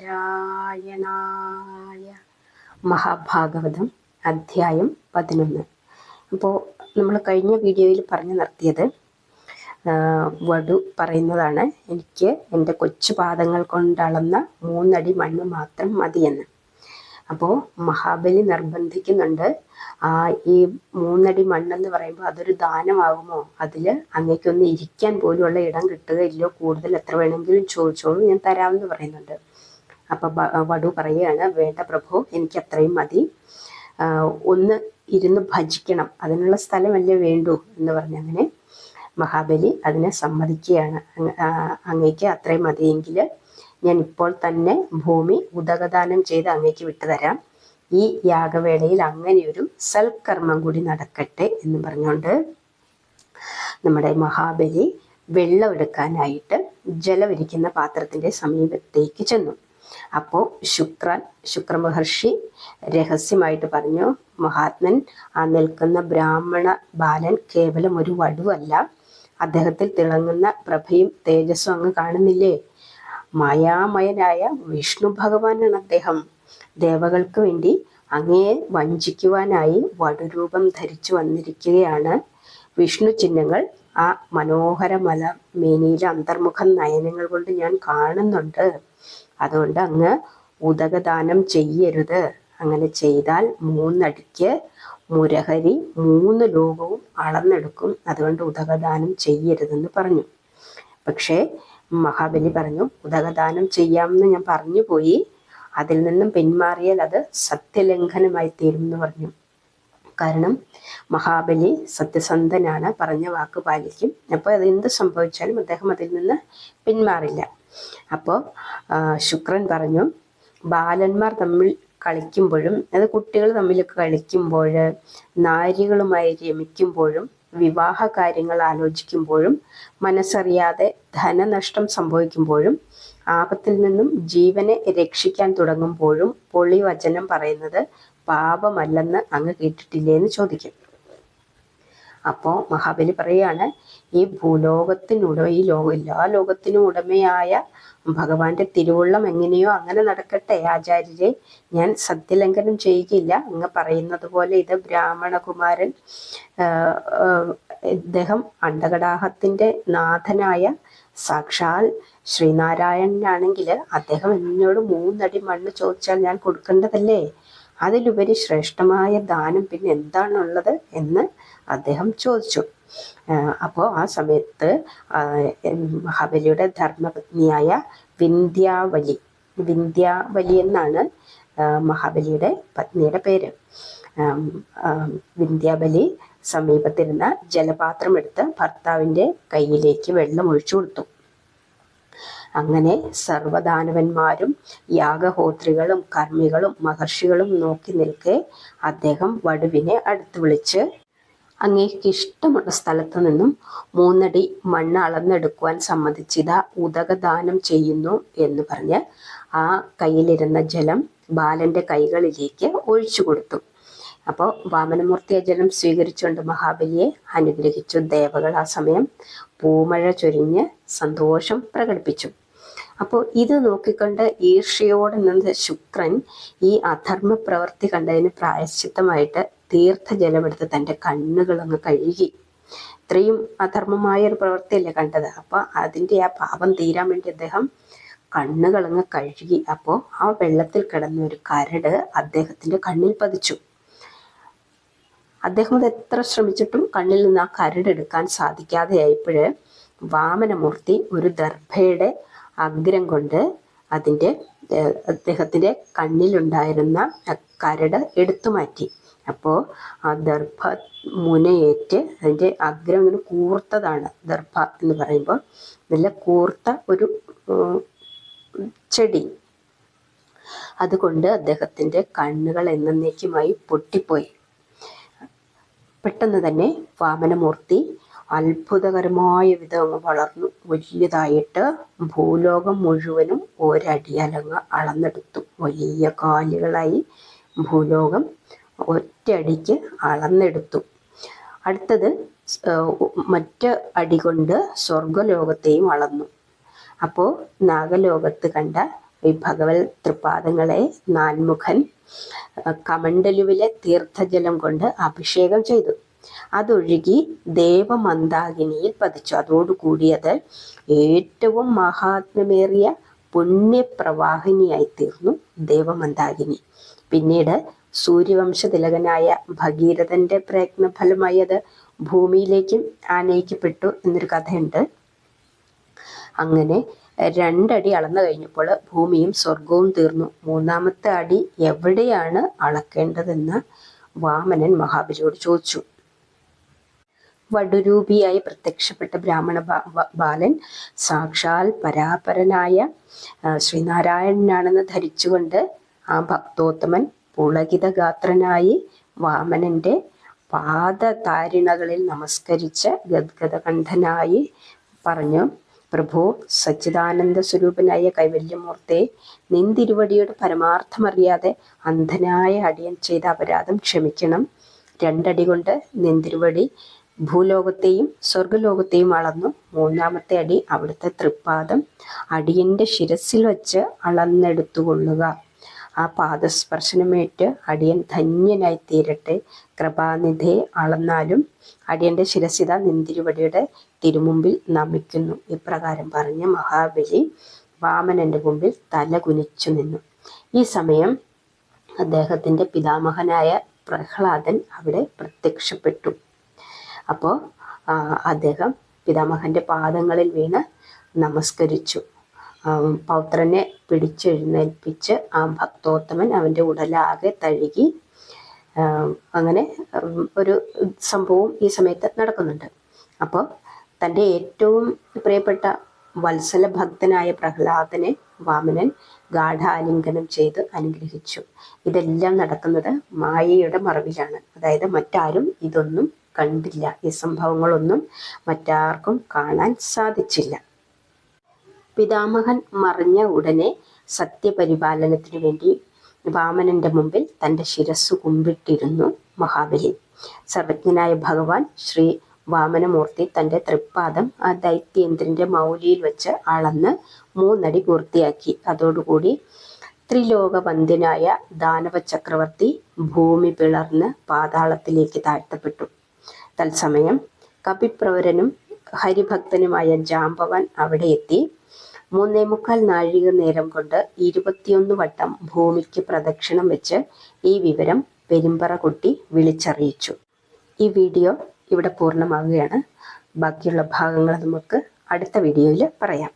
നാരായണായ മഹാഭാഗവതം അധ്യായം പതിനൊന്ന്. അപ്പോൾ നമ്മൾ കഴിഞ്ഞ വീഡിയോയിൽ പറഞ്ഞു നിർത്തിയത് വടു പറയുന്നതാണ് എനിക്ക് എന്റെ കൊച്ചു പാദങ്ങൾ കൊണ്ടളന്ന മൂന്നടി മണ്ണ് മാത്രം മതിയെന്ന്. അപ്പോൾ മഹാബലി നിർബന്ധിക്കുന്നുണ്ട് ആ ഈ മൂന്നടി മണ്ണെന്ന് പറയുമ്പോൾ അതൊരു ദാനമാകുമോ? അതിൽ അങ്ങേക്കൊന്ന് ഇരിക്കാൻ പോലുള്ള ഇടം കിട്ടുകയില്ലോ കൂടുതൽ എത്ര വേണമെങ്കിലും ചോദിച്ചോളൂ ഞാൻ തരാമെന്ന് പറയുന്നുണ്ട്. അപ്പം വടു പറയുകയാണ് വേണ്ട പ്രഭു എനിക്ക് അത്രയും മതി. ഒന്ന് ഇരുന്ന് ഭജിക്കണം. അതിനുള്ള സ്ഥലമല്ലേ വേണ്ടു? എന്ന് പറഞ്ഞങ്ങനെ മഹാബലി അതിനെ സമ്മതിക്കുകയാണ്. അങ്ങേക്ക് അത്രയും മതിയെങ്കിൽ ഞാൻ ഇപ്പോൾ തന്നെ ഭൂമി ഉദകദാനം ചെയ്ത് അങ്ങേക്ക് വിട്ടുതരാം. ഈ യാഗവേളയിൽ അങ്ങനെയൊരു സൽക്കർമ്മം കൂടി നടക്കട്ടെ എന്ന് പറഞ്ഞുകൊണ്ട് നമ്മുടെ മഹാബലി വെള്ളം എടുക്കാനായിട്ട് ജലമിരിക്കുന്ന പാത്രത്തിന്റെ സമീപത്തേക്ക് ചെന്നു. അപ്പോൾ ശുക്രൻ ശുക്രമഹർഷി രഹസ്യമായിട്ട് പറഞ്ഞു മഹാത്മൻ ആ നിൽക്കുന്ന ബ്രാഹ്മണ ബാലൻ കേവലം ഒരു വടുവല്ല. അദ്ദേഹത്തിൽ തിളങ്ങുന്ന പ്രഭയും തേജസ്സും അങ്ങ് കാണുന്നില്ലേ? മായാമയനായ വിഷ്ണു ഭഗവാനാണ് അദ്ദേഹം. ദേവകൾക്ക് വേണ്ടി അങ്ങയെ വഞ്ചിക്കുവാനായി വടുരൂപം ധരിച്ചു വന്നിരിക്കുകയാണ്. വിഷ്ണു ചിഹ്നങ്ങൾ ആ മനോഹര മല മേനിയിലെ അന്തർമുഖ നയനങ്ങൾ കൊണ്ട് ഞാൻ കാണുന്നുണ്ട്. അതുകൊണ്ട് അങ്ങ് ഉദകദാനം ചെയ്യരുത്. അങ്ങനെ ചെയ്താൽ മൂന്നടിക്ക് മുരഹരി മൂന്ന് ലോകവും അളന്നെടുക്കും. അതുകൊണ്ട് ഉദകദാനം ചെയ്യരുതെന്ന് പറഞ്ഞു. പക്ഷേ മഹാബലി പറഞ്ഞു ഉദകദാനം ചെയ്യാമെന്ന് ഞാൻ പറഞ്ഞു പോയി അതിൽ നിന്നും പിന്മാറിയാൽ അത് സത്യലംഘനമായി തീരും എന്ന് പറഞ്ഞു. കാരണം മഹാബലി സത്യസന്ധനാണ് പറഞ്ഞ വാക്ക് പാലിക്കും. അപ്പോൾ അത് എന്ത് സംഭവിച്ചാലും അദ്ദേഹം അതിൽ നിന്ന് പിന്മാറില്ല. അപ്പോൾ ശുക്രൻ പറഞ്ഞു ബാലന്മാർ തമ്മിൽ കളിക്കുമ്പോഴും അത് കുട്ടികൾ തമ്മിലൊക്കെ കളിക്കുമ്പോൾ നാരികളുമായി രമിക്കുമ്പോഴും വിവാഹ കാര്യങ്ങൾ ആലോചിക്കുമ്പോഴും മനസ്സറിയാതെ ധനനഷ്ടം സംഭവിക്കുമ്പോഴും ആപത്തിൽ നിന്നും ജീവനെ രക്ഷിക്കാൻ തുടങ്ങുമ്പോഴും പൊളിവചനം പറയുന്നത് പാപമല്ലെന്ന് അങ്ങ് കേട്ടിട്ടില്ലേ എന്ന് ചോദിക്കും. അപ്പോൾ മഹാബലി പറയാണ് ഈ ഭൂലോകത്തിനുട ഈ ലോക എല്ലാ ലോകത്തിനും ഉടമയായ ഭഗവാന്റെ തിരുവുള്ളം എങ്ങനെയോ അങ്ങനെ നടക്കട്ടെ ആചാര്യരെ ഞാൻ സത്യലംഘനം ചെയ്യുകയില്ല. അങ്ങ് പറയുന്നത് പോലെ ഇത് ബ്രാഹ്മണകുമാരൻ ഇദ്ദേഹം അണ്ടകടാഹത്തിന്റെ നാഥനായ സാക്ഷാൽ ശ്രീനാരായണനാണെങ്കിൽ അദ്ദേഹം എന്നോട് മൂന്നടി മണ്ണ് ചോദിച്ചാൽ ഞാൻ കൊടുക്കേണ്ടതല്ലേ? അതിലുപരി ശ്രേഷ്ഠമായ ദാനം പിന്നെ എന്താണുള്ളത് എന്ന് അദ്ദേഹം ചോദിച്ചു. അപ്പോൾ ആ സമയത്ത് മഹാബലിയുടെ ധർമ്മപത്നിയായ വിന്ധ്യാവലി വിന്ധ്യാവലി എന്നാണ് മഹാബലിയുടെ പത്നിയുടെ പേര്. വിന്ധ്യാബലി സമീപത്തിരുന്ന ജലപാത്രം എടുത്ത് ഭർത്താവിന്റെ കയ്യിലേക്ക് വെള്ളം ഒഴിച്ചു കൊടുത്തു. അങ്ങനെ സർവദാനവന്മാരും യാഗഹോത്രികളും കർമ്മികളും മഹർഷികളും നോക്കി നിൽക്കെ അദ്ദേഹം വടുവിനെ അടുത്ത് വിളിച്ച് അങ്ങേക്ക് ഇഷ്ടമുള്ള സ്ഥലത്ത് നിന്നും മൂന്നടി മണ്ണ് അളന്നെടുക്കുവാൻ സമ്മതിച്ചിത ഉദകദാനം ചെയ്യുന്നു എന്ന് പറഞ്ഞ് ആ കയ്യിലിരുന്ന ജലം ബാലന്റെ കൈകളിലേക്ക് ഒഴിച്ചു കൊടുത്തു. അപ്പോൾ വാമനമൂർത്തി അജലം ജലം സ്വീകരിച്ചുകൊണ്ട് മഹാബലിയെ അനുഗ്രഹിച്ചു. ദേവകൾ ആ സമയം പൂമഴ ചൊരിഞ്ഞ് സന്തോഷം പ്രകടിപ്പിച്ചു. അപ്പോൾ ഇത് നോക്കിക്കൊണ്ട് ഈർഷ്യയോടെ നിന്ന് ശുക്രൻ ഈ അധർമ്മ പ്രവൃത്തി കണ്ടതിന് പ്രായശ്ചിത്തമായിട്ട് തീർത്ഥജലമെടുത്ത് തന്റെ കണ്ണുകളങ്ങ് കഴുകി. ഇത്രയും അധർമ്മമായ ഒരു പ്രവൃത്തിയല്ലേ കണ്ടത്? അപ്പോൾ അതിന്റെ ആ പാപം തീരാൻ വേണ്ടി അദ്ദേഹം കണ്ണുകളങ്ങ് കഴുകി. അപ്പോൾ ആ വെള്ളത്തിൽ കിടന്ന ഒരു കരട് അദ്ദേഹത്തിന്റെ കണ്ണിൽ പതിച്ചു. അദ്ദേഹം അത് എത്ര ശ്രമിച്ചിട്ടും കണ്ണിൽ നിന്ന് ആ കരടെടുക്കാൻ സാധിക്കാതെയായപ്പോൾ വാമനമൂർത്തി ഒരു ദർഭയുടെ അഗ്രം കൊണ്ട് അതിന്റെ അദ്ദേഹത്തിന്റെ കണ്ണിലുണ്ടായിരുന്ന കരട് എടുത്തു മാറ്റി. അപ്പോൾ ആ ദർഭ മുനയേറ്റ് അതിന്റെ അഗ്രം ഇങ്ങനെ കൂർത്തതാണ്. ദർഭ എന്ന് പറയുമ്പോൾ നല്ല കൂർത്ത ഒരു ചെടി. അതുകൊണ്ട് അദ്ദേഹത്തിന്റെ കണ്ണുകൾ എന്നേക്കുമായി പൊട്ടിപ്പോയി. പെട്ടെന്ന് തന്നെ വാമനമൂർത്തി അത്ഭുതകരമായ വിധം വളർന്നു. വലിയതായിട്ട് ഭൂലോകം മുഴുവനും ഒരടിയലങ്ങ് അളന്നെടുത്തു. വലിയ കാലുകളായി ഭൂലോകം ഒറ്റയടിക്ക് അളന്നെടുത്തു. അടുത്തത് മറ്റ് അടി കൊണ്ട് സ്വർഗലോകത്തെയും അളന്നു. അപ്പോൾ നാഗലോകത്ത് കണ്ട ഈ ഭഗവത് തൃപാദങ്ങളെ നാൻമുഖൻ കമണ്ടലുവിലെ തീർത്ഥജലം കൊണ്ട് അഭിഷേകം ചെയ്തു. അതൊഴുകി ദേവമന്ദാകിനിയിൽ പതിച്ചു. അതോടുകൂടിയത് ഏറ്റവും മഹാത്മ്യമേറിയ പുണ്യപ്രവാഹിനിയായി തീർന്നു ദേവമന്ദാകിനി. പിന്നീട് സൂര്യവംശ ഭഗീരഥന്റെ പ്രയത്നഫലമായി അത് ഭൂമിയിലേക്കും ആനയിക്കപ്പെട്ടു എന്നൊരു കഥയുണ്ട്. അങ്ങനെ രണ്ടടി അളന്നു കഴിഞ്ഞപ്പോൾ ഭൂമിയും സ്വർഗവും തീർന്നു. മൂന്നാമത്തെ അടി എവിടെയാണ് അളക്കേണ്ടതെന്ന് വാമനൻ മഹാബലിയോട് ചോദിച്ചു. വടുരൂപിയായി പ്രത്യക്ഷപ്പെട്ട ബ്രാഹ്മണ ബാലൻ സാക്ഷാൽ പരാപരനായ ശ്രീനാരായണനാണെന്ന് ധരിച്ചുകൊണ്ട് ആ ഭക്തോത്തമൻ പുളകിതഗാത്രനായി വാമനന്റെ പാദതാരിണകളിൽ നമസ്കരിച്ച് ഗദ്ഗതകണ്ഠനായി പറഞ്ഞു പ്രഭു സച്ചിദാനന്ദ സ്വരൂപനായ കൈവല്യമൂർത്തെ നിന്തിരുവടിയുടെ പരമാർത്ഥമറിയാതെ അന്ധനായ അടിയൻ ചെയ്ത അപരാധം ക്ഷമിക്കണം. രണ്ടടി കൊണ്ട് നിന്തിരുവടി ഭൂലോകത്തെയും സ്വർഗലോകത്തെയും അളന്നു. മൂന്നാമത്തെ അടി അവിടുത്തെ തൃപ്പാദം. അടിയന്റെ ശിരസിൽ വച്ച് അളന്നെടുത്തുകൊള്ളുക. ആ പാദസ്പർശനമേറ്റ് അടിയൻ ധന്യനായി തീരട്ടെ കൃപാനിധിയെ അളന്നാലും അടിയന്റെ ശിരസിത നിന്തിരുവടിയുടെ തിരുമുമ്പിൽ നമിക്കുന്നു. ഇപ്രകാരം പറഞ്ഞ മഹാബലി വാമനന്റെ മുമ്പിൽ തല കുനിച്ചു നിന്നു. ഈ സമയം അദ്ദേഹത്തിന്റെ പിതാമഹനായ പ്രഹ്ലാദൻ അവിടെ പ്രത്യക്ഷപ്പെട്ടു. അപ്പോൾ അദ്ദേഹം പിതാമഹന്റെ പാദങ്ങളിൽ വീണ് നമസ്കരിച്ചു. പൗത്രനെ പിടിച്ചെഴുന്നേൽപ്പിച്ച് ആ ഭക്തോത്തമൻ അവന്റെ ഉടലാകെ തഴുകി അങ്ങനെ ഒരു സംഭവം ഈ സമയത്ത് നടക്കുന്നുണ്ട്. അപ്പോൾ തന്റെ ഏറ്റവും പ്രിയപ്പെട്ട വത്സല ഭക്തനായ പ്രഹ്ലാദനെ വാമനൻ ഗാഠാലിംഗനം ചെയ്ത് അനുഗ്രഹിച്ചു. ഇതെല്ലാം നടക്കുന്നത് മായയുടെ മറവിലാണ്. അതായത് മറ്റാരും ഇതൊന്നും കണ്ടില്ല. ഈ സംഭവങ്ങളൊന്നും മറ്റാർക്കും കാണാൻ സാധിച്ചില്ല. പിതാമഹൻ മറിഞ്ഞ ഉടനെ സത്യപരിപാലനത്തിനു വേണ്ടി വാമനന്റെ മുമ്പിൽ തന്റെ ശിരസ്സു കുമ്പിട്ടിരുന്നു മഹാബലി. സർവജ്ഞനായ ഭഗവാൻ ശ്രീ വാമനമൂർത്തി തന്റെ തൃപ്പാദം ആ ദൈത്യേന്ദ്രന്റെ മൗലിയിൽ വെച്ച് അളന്ന് മൂന്നടി പൂർത്തിയാക്കി. അതോടുകൂടി ത്രിലോകവന്ദ്യനായ ദാനവ ചക്രവർത്തി ഭൂമി പിളർന്ന് പാതാളത്തിലേക്ക് താഴ്ത്തപ്പെട്ടു. തത്സമയം കപിപ്രവരനും ഹരിഭക്തനുമായ ജാമ്പവൻ അവിടെ എത്തി. മൂന്നേ മുക്കാൽ നാഴിക നേരം കൊണ്ട് ഇരുപത്തിയൊന്ന് വട്ടം ഭൂമിക്ക് പ്രദക്ഷിണം വെച്ച് ഈ വിവരം പെരുമ്പറ കുട്ടി വിളിച്ചറിയിച്ചു. ഈ വീഡിയോ ഇവിടെ പൂർണമാവുകയാണ്. ബാക്കിയുള്ള ഭാഗങ്ങൾ നമുക്ക് അടുത്ത വീഡിയോയിൽ പറയാം.